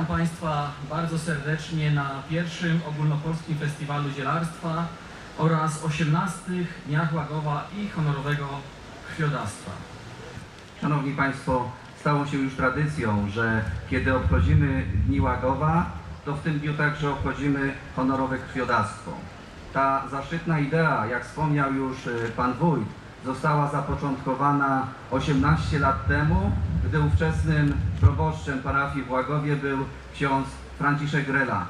Witam Państwa bardzo serdecznie na pierwszym ogólnopolskim festiwalu zielarstwa oraz 18 Dniach Łagowa i honorowego krwiodawstwa. Szanowni Państwo, stało się już tradycją, że kiedy obchodzimy Dni Łagowa, to w tym dniu także obchodzimy honorowe krwiodawstwo. Ta zaszczytna idea, jak wspomniał już y, Pan Wójt, została zapoczątkowana 18 lat temu, gdy ówczesnym proboszczem parafii w Łagowie był ksiądz Franciszek Grela.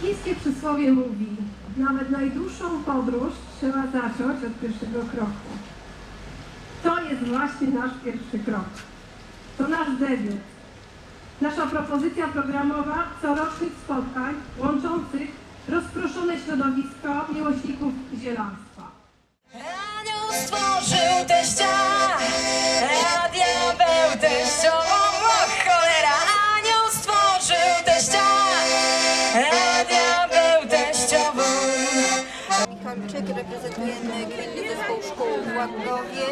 Chińskie przysłowie mówi, nawet najdłuższą podróż trzeba zacząć od pierwszego kroku. To jest właśnie nasz pierwszy krok. To nasz debiut. Nasza propozycja programowa corocznych spotkań łączących rozproszone środowisko miłośników zielarstwa. Stworzył teścia, reprezentujemy Gminny Zespół Szkół w Łagowie.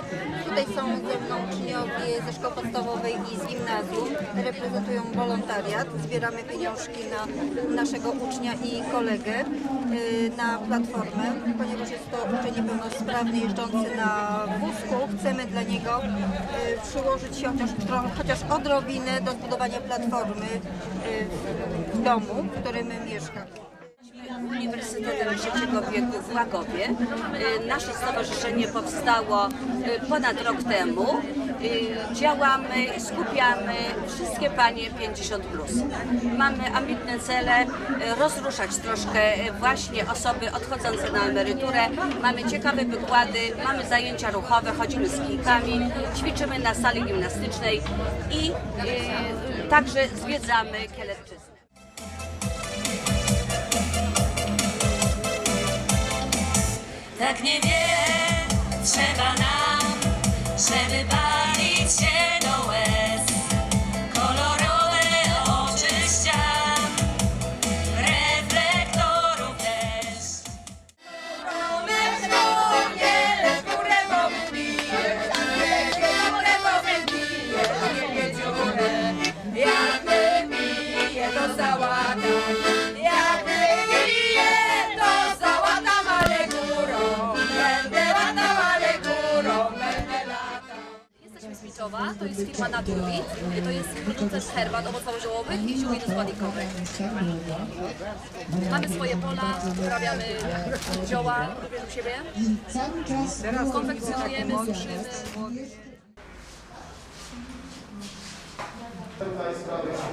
Tutaj są ze mną uczniowie ze szkoły podstawowej i z gimnazjum. Reprezentują wolontariat. Zbieramy pieniążki na naszego ucznia i kolegę y, na platformę. Ponieważ jest to uczeń niepełnosprawny jeżdżący na wózku, chcemy dla niego y, przyłożyć się chociaż, chociaż odrobinę do zbudowania platformy y, w domu, w którym mieszka. Uniwersytetem Trzeciego Wieku w Łagowie. Y, Nasze stowarzyszenie powstało y, ponad rok temu. Y, Działamy, skupiamy wszystkie panie 50+. Plus. Mamy ambitne cele, rozruszać troszkę właśnie osoby odchodzące na emeryturę. Mamy ciekawe wykłady, mamy zajęcia ruchowe, chodzimy z kijkami, ćwiczymy na sali gimnastycznej i także zwiedzamy Kielepczyznę. Tak nie wie, trzeba to jest firma Naturbit, to jest producent herbat owocowo-ziołowych i ziół składnikowych. Mamy swoje pola, uprawiamy zioła, robimy u siebie, konfekcjonujemy, suszymy. Jesteśmy z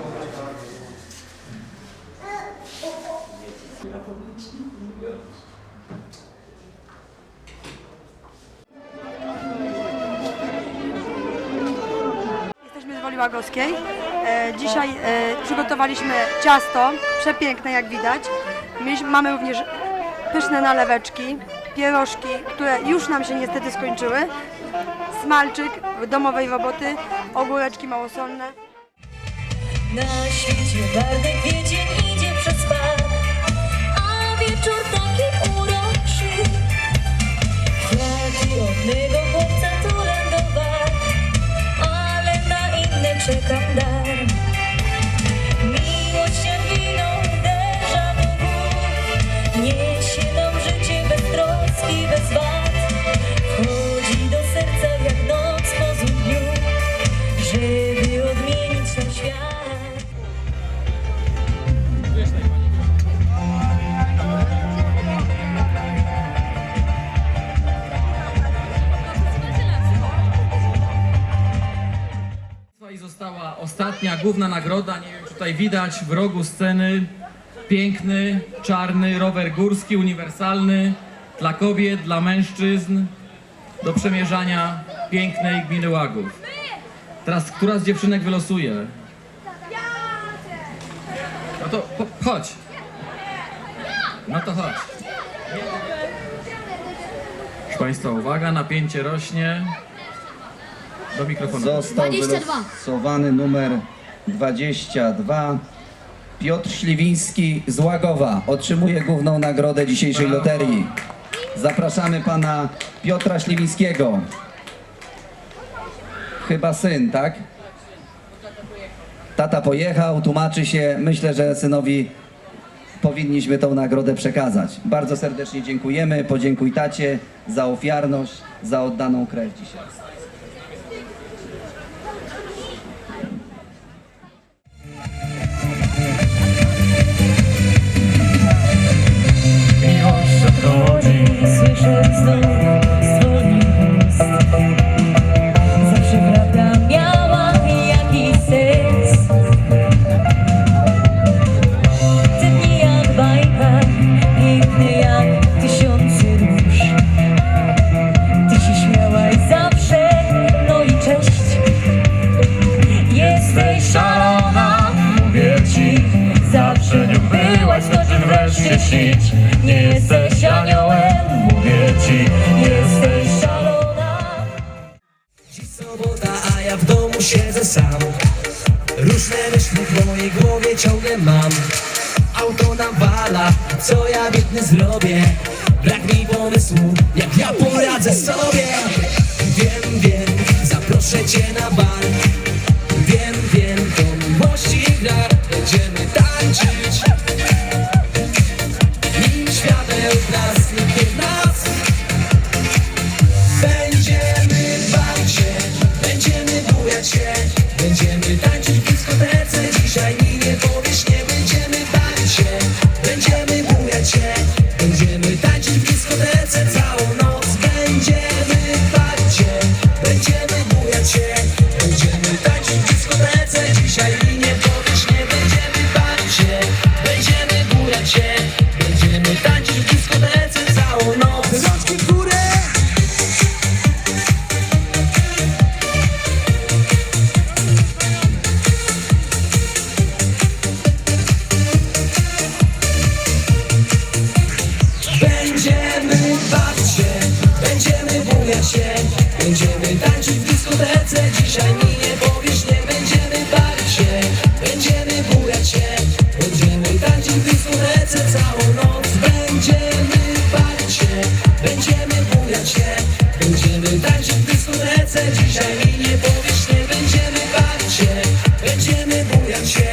Woli Łagowskiej. E, dzisiaj e, przygotowaliśmy ciasto, przepiękne jak widać. Mamy również pyszne naleweczki, pierożki, które już nam się niestety skończyły. Smalczyk domowej roboty, ogóreczki małosolne. Na świecie Bartek kwiecień idzie przez park, a wieczór taki uroczy. Kwiaty od mego จอคำเดิน ostatnia główna nagroda, nie wiem czy tutaj widać w rogu sceny, piękny, czarny rower górski, uniwersalny, dla kobiet, dla mężczyzn, do przemierzania pięknej gminy Łagów. Teraz która z dziewczynek wylosuje? No to po, chodź. No to chodź. Proszę Państwa, uwaga, napięcie rośnie. Do mikrofonu. Został 22. wylosowany numer 22. Piotr Śliwiński z Łagowa otrzymuje główną nagrodę dzisiejszej loterii. Zapraszamy pana Piotra Śliwińskiego. Chyba syn, tak? Tata pojechał, tłumaczy się. Myślę, że synowi powinniśmy tą nagrodę przekazać. Bardzo serdecznie dziękujemy. Podziękuj tacie za ofiarność, za oddaną krew dzisiaj. ciągle mam. Auto nawala, co ja biedny zrobię? Brak mi pomysłu, jak ja poradzę sobie. Wiem, wiem, zaproszę cię na bar. Wiem, wiem, to mości gra. Będziemy tańczyć. Nim świateł nas że mi nie powiesz, nie będziemy bawić się. Będziemy bujać się. Będziemy tańczyć w dyskurece całą noc. Będziemy bawić się. Będziemy bujać się. Będziemy tańczyć w dyskurece Dzisiaj mi nie powiesz, nie będziemy bawić się. Będziemy bujać się.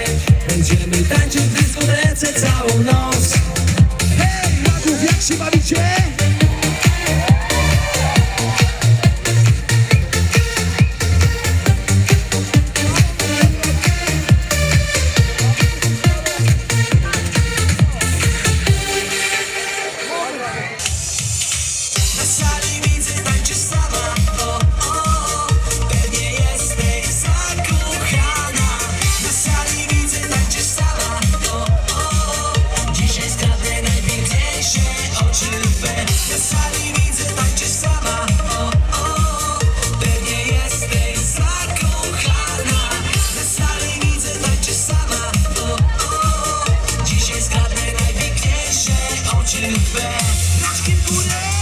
Raczki płynie